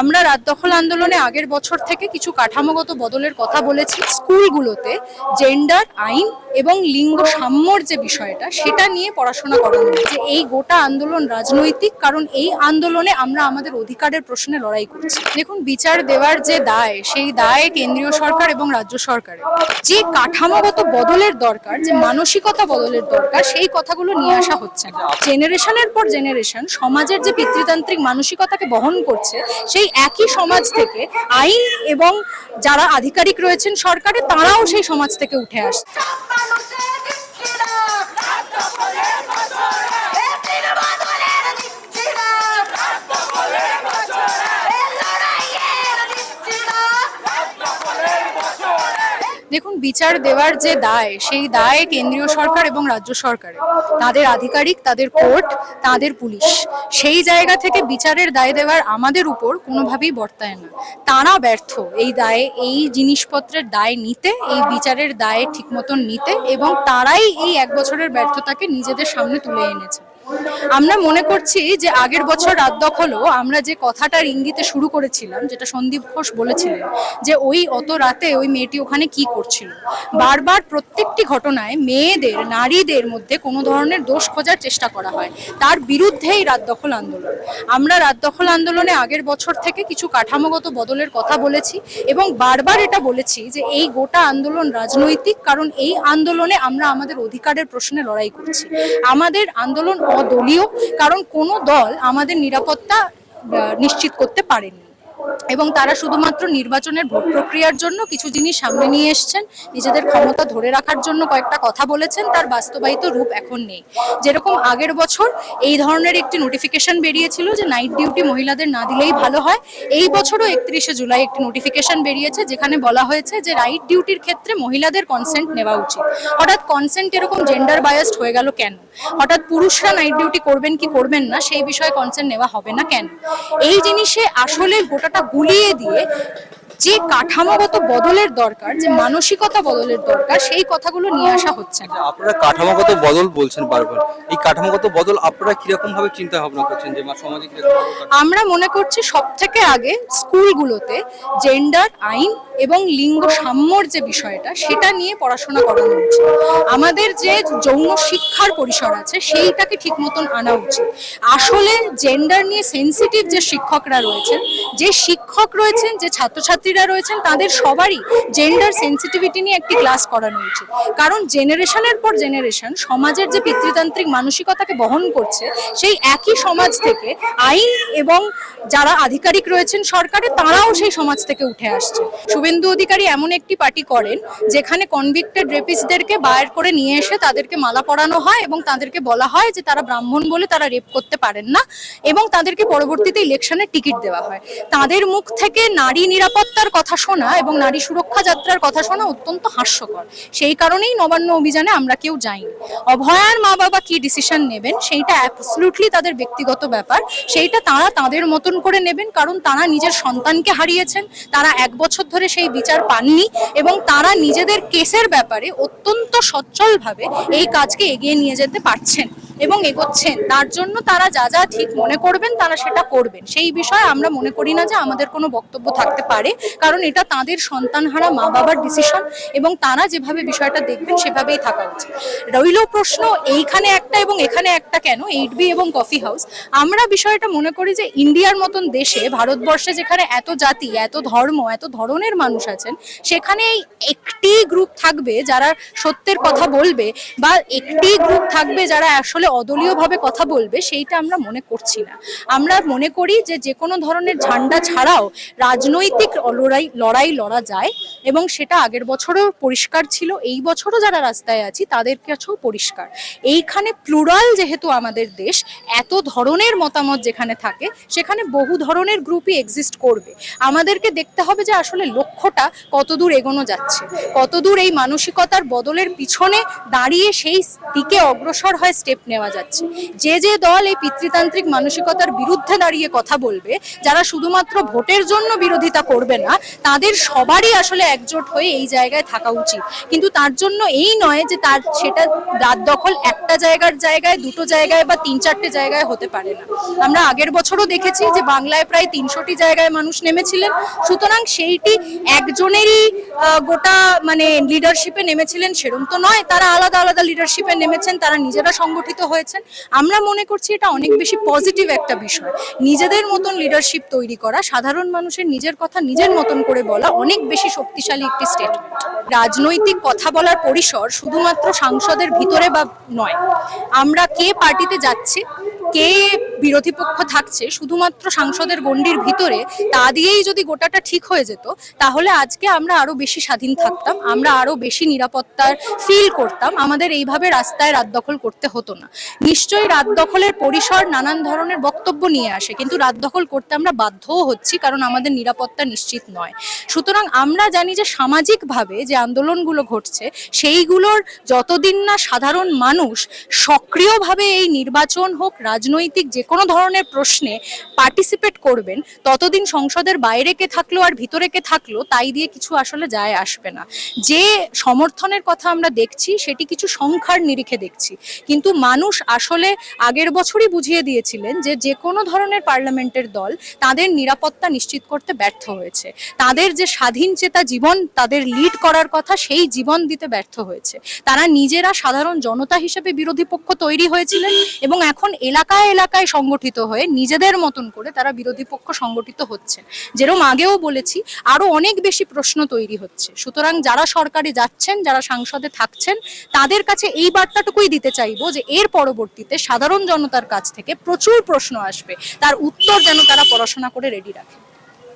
আমরা রাত দখল আন্দোলনে আগের বছর থেকে কিছু কাঠামোগত বদলের কথা বলেছি। স্কুলগুলোতে জেন্ডার আইন এবং লিঙ্গ সাম্যর যে বিষয়টা, সেটা নিয়ে পড়াশোনা করানো যে এই গোটা আন্দোলন রাজনৈতিক, কারণ এই আন্দোলনে আমরা আমাদের অধিকারের প্রশ্নে লড়াই করছি। দেখুন, বিচার দেওয়ার যে দায়, সেই দায় কেন্দ্রীয় সরকার এবং রাজ্য সরকারের। যে কাঠামোগত বদলের দরকার, যে মানসিকতা বদলের দরকার, সেই কথাগুলো নিয়ে আসা হচ্ছে না। জেনারেশনের পর জেনারেশন সমাজের যে পিতৃতান্ত্রিক মানসিকতাকে বহন করছে, সেই একই সমাজ থেকে আইন এবং যারা আধিকারিক রয়েছেন সরকারে তারাও সেই সমাজ থেকে উঠে আসছে। বিচার দেওয়ার যে দায়, সেই দায় কেন্দ্রীয় সরকার এবং রাজ্য সরকারের। তাদের আধিকারিক, তাদের কোর্ট, তাদের পুলিশ। সেই জায়গা থেকে বিচারের দায় দেওয়ার আমাদের উপর কোনোভাবেই বর্তায় না। তারা ব্যর্থ এই দায়ে, এই জিনিসপত্রের দায় নিতে, এই বিচারের দায় ঠিক মতন নিতে এবং তারাই এই এক বছরের ব্যর্থতাকে নিজেদের সামনে তুলে এনেছে। আমরা মনে করছি যে আগের বছর রাত দখলও আমরা যে কথাটার ইঙ্গিতে শুরু করেছিলাম, যেটা সন্দীপ ঘোষ বলেছিলেন, যে ওই অত রাতে ওই মেয়েটি ওখানে কি করছিল। বারবার প্রত্যেকটি ঘটনায় মেয়েদের, নারীদের মধ্যে কোনো ধরনের দোষ খোঁজার চেষ্টা করা হয়। তার বিরুদ্ধেই রাত দখল আন্দোলন। আমরা রাত দখল আন্দোলনে আগের বছর থেকে কিছু কাঠামোগত বদলের কথা বলেছি এবং বারবার এটা বলেছি যে এই গোটা আন্দোলন রাজনৈতিক, কারণ এই আন্দোলনে আমরা আমাদের অধিকারের প্রশ্নে লড়াই করছি। আমাদের আন্দোলন অদলীয় কারণ কোনো দল আমাদের নিরাপত্তা নিশ্চিত করতে পারেনি। এবং তারা শুধুমাত্র নির্বাচনের ভোট প্রক্রিয়ার জন্য কিছু জিনিস সামনে নিয়ে এসছেন, নিজেদের ক্ষমতা ধরে রাখার জন্য কয়েকটা কথা বলেছেন, তার বাস্তবায়িত রূপ এখন নেই। যেরকম আগের বছর এই ধরনের একটি নোটিফিকেশন বেরিয়েছিল যে নাইট ডিউটি মহিলাদের না দিলেই ভালো হয়, এই বছরও একত্রিশে জুলাই একটি নোটিফিকেশন বেরিয়েছে যেখানে বলা হয়েছে যে রাইট ডিউটির ক্ষেত্রে মহিলাদের কনসেন্ট নেওয়া উচিত। হঠাৎ কনসেন্ট এরকম জেন্ডার বায়াসড হয়ে গেল কেন? হঠাৎ পুরুষরা নাইট ডিউটি করবেন কি করবেন না, সেই বিষয়ে কনসেন্ট নেওয়া হবে না কেন? এই জিনিসে আসলে গোটাটা গুলিয়ে দিয়ে যে কাঠামোগত বদলের দরকার যে মানসিকতা বদলের দরকার সেই কথাগুলো নিয়ে আসা হচ্ছে না। আপনারা কাঠামোগত বদল বলছেন বারবার। এই কাঠামোগত বদল আপনারা কীরকম ভাবে চিন্তা ভাবনা করছেন যে সমাজে আমরা মনে করছি সব থেকে আগে স্কুলগুলোতে জেন্ডার আইন এবং লিঙ্গ সাম্যর যে বিষয়টা সেটা নিয়ে পড়াশোনা করানো উচিত আমাদের যে যৌন শিক্ষার পরিসর আছে সেইটাকে ঠিক মতন আনা উচিত। আসলে জেন্ডার নিয়ে সেন্সিটিভ যে শিক্ষকরা রয়েছেন যে শিক্ষক রয়েছেন যে ছাত্রছাত্রীরা রয়েছেন, তাদের সবারই জেন্ডার সেন্সিটিভিটি নিয়ে একটি ক্লাস করানো উচিত কারণ জেনারেশনের পর জেনারেশন সমাজের যে পিতৃতান্ত্রিক মানসিকতাকে বহন করছে, সেই একই সমাজ থেকে আইন এবং যারা আধিকারিক রয়েছেন সরকারে তারাও সেই সমাজ থেকে উঠে আসছে। শুভেন্দু অধিকারী এমন একটি পার্টি করেন, যেখানে কনভিক্টেড রেপিস্টদেরকে বাইর করে নিয়ে এসে তাদেরকে মালা পরানো হয় এবং তাদেরকে বলা হয় যে তারা ব্রাহ্মণ বলে তারা রেপ করতে পারেন না এবং তাদেরকে পরবর্তীতে ইলেকশনের টিকিট দেওয়া হয়। তাদের মুখ থেকে নারী নিরাপত্তার কথা শোনা এবং নারী সুরক্ষা যাত্রার কথা শোনা অত্যন্ত হাস্যকর। সেই কারণেই নবান্ন অভিযানে আমরা কেউ যাইনি। অভয়ার মা বাবা কি ডিসিশন নেবেন সেইটা অ্যাবসলুটলি তাদের ব্যক্তিগত ব্যাপার। সেইটা তারা তাদের মতন করে নেবেন কারণ তারা নিজের সন্তানকে হারিয়েছেন, তারা এক বছর ধরে সেই বিচার পাননি এবং তারা নিজেদের কেসের ব্যাপারে অত্যন্ত সচ্ছলভাবে এই কাজকে এগিয়ে নিয়ে যেতে পারছেন এবং এগোচ্ছেন। তার জন্য তারা যা যা ঠিক মনে করবেন তারা সেটা করবেন। সেই বিষয়ে আমরা মনে করি না যে আমাদের কোনো বক্তব্য থাকতে পারে। কারণ এটা তাদের সন্তানহারা মা বাবার ডিসিশন এবং তারা যেভাবে বিষয়টা দেখবেন সেভাবেই থাকা উচিত। রইল প্রশ্ন এইখানে একটা এবং এখানে একটা কেন? এইট এবং কফি হাউস আমরা বিষয়টা মনে করি যে ইন্ডিয়ার মতন দেশে, ভারতবর্ষে যেখানে এত জাতি, এত ধর্ম, এত ধরনের মানুষ আছেন, সেখানে এই একটি গ্রুপ থাকবে যারা সত্যের কথা বলবে বা একটি গ্রুপ থাকবে যারা আসলে অদলীয়ভাবে কথা বলবে, সেইটা আমরা মনে করছি না। আমরা মনে করি যে যে কোনো ধরনের ঝান্ডা ছাড়াও রাজনৈতিক লড়াই লড়াই লড়া যায় এবং সেটা আগের বছরও পরিষ্কার ছিল, এই বছরও যারা রাস্তায় আছি তাদের কাছেও পরিষ্কার। এইখানে প্লুরাল যেহেতু আমাদের দেশ, এত ধরনের মতামত যেখানে থাকে, সেখানে বহু ধরনের গ্রুপই এক্সিস্ট করবে। আমাদেরকে দেখতে হবে যে আসলে লক্ষ্যটা কতদূর এগোনো যাচ্ছে। কতদূর এই মানসিকতার বদলের পিছনে দাঁড়িয়ে সেই দিকে অগ্রসর হয় স্টেপ নেওয়া যাচ্ছে। যে যে দল এই পিতৃতান্ত্রিক মানসিকতার বিরুদ্ধে দাঁড়িয়ে কথা বলবে, যারা শুধুমাত্র ভোটের জন্য বিরোধিতা করবে না তাদের সবারই আসলে একজোট হয়ে এই জায়গায় থাকা উচিত। কিন্তু তার জন্য এই নয় যে তার সেটা রাত দখল একটা জায়গার জায়গায়, দুটো জায়গায় বা তিন চারটে জায়গায় হতে পারে না। আমরা আগের বছরও দেখেছি যে বাংলায় প্রায় তিনশোটি জায়গায় মানুষ নেমেছিলেন। সুতরাং সেইটি একজনেরই গোটা মানে লিডারশিপে নেমেছিলেন সেরম তো নয়। তারা আলাদা আলাদা লিডারশিপে নেমেছেন, তারা নিজেরা সংগঠিত হয়েছেন। আমরা মনে করছি এটা অনেক বেশি পজিটিভ একটা বিষয়। নিজেদের মতন লিডারশিপ তৈরি করা, সাধারণ মানুষের নিজের কথা নিজের মতন করে বলা অনেক বেশি শক্তিশালী একটি স্টেটমেন্ট রাজনৈতিক কথা বলার পরিসর শুধুমাত্র সাংসদের ভিতরে বা নয়, আমরা কে পার্টিতে যাচ্ছি কে বিরোধী পক্ষ থাকছে, শুধুমাত্র সাংসদের গণ্ডির ভিতরে, তা দিয়েই যদি গোটাটা ঠিক হয়ে যেত, তাহলে আজকে আমরা আরও বেশি স্বাধীন থাকতাম, আমরা আরও বেশি নিরাপত্তার ফিল করতাম। আমাদের এইভাবে রাস্তায় রাত দখল করতে হতো না। নিশ্চয়ই রাত দখলের পরিসর নানান ধরনের বক্তব্য নিয়ে আসে, কিন্তু রাত দখল করতে আমরা বাধ্যও হচ্ছি, কারণ আমাদের নিরাপত্তা নিশ্চিত নয়। সুতরাং আমরা জানি যে সামাজিকভাবে যে আন্দোলনগুলো ঘটছে, সেইগুলোর যতদিন না সাধারণ মানুষ সক্রিয়ভাবে এই নির্বাচন হোক রাজনৈতিক যে কোনো ধরনের প্রশ্নে পার্টিসিপেট করবেন, ততদিন সংসদের বাইরে কে থাকল আর ভিতরে কে থাকল তাই দিয়ে কিছু আসলে যায় আসবে না। যে সমর্থনের কথা আমরা দেখছি, সেটি কিছু সংখ্যার নিরিখে দেখছি। কিন্তু মানুষ আসলে আগের বছরই বুঝিয়ে দিয়েছিলেন যে যে কোনো ধরনের পার্লামেন্টের দল তাদের নিরাপত্তা নিশ্চিত করতে ব্যর্থ হয়েছে। তাদের যে স্বাধীন চেতা জীবন, তাদের লিড করার কথা সেই জীবন দিতে ব্যর্থ হয়েছে। তারা নিজেরা সাধারণ জনতা হিসেবে বিরোধী পক্ষ তৈরি হয়েছিলেন এবং এখন এলাকায় এলাকায় সংগঠিত হয়ে নিজেদের মতন করে তারা বিরোধী পক্ষ সংগঠিত হচ্ছে। যেরকম আগেও বলেছি, আরও অনেক বেশি প্রশ্ন তৈরি হচ্ছে। সুতরাং যারা সরকারে যাচ্ছেন, যারা সাংসদে থাকছেন, তাদের কাছে এই বার্তাটুকুই দিতে চাইব যে, এর পরবর্তীতে সাধারণ জনতার কাছ থেকে প্রচুর প্রশ্ন আসবে। তার উত্তর যেন তারা পড়াশোনা করে রেডি রাখে।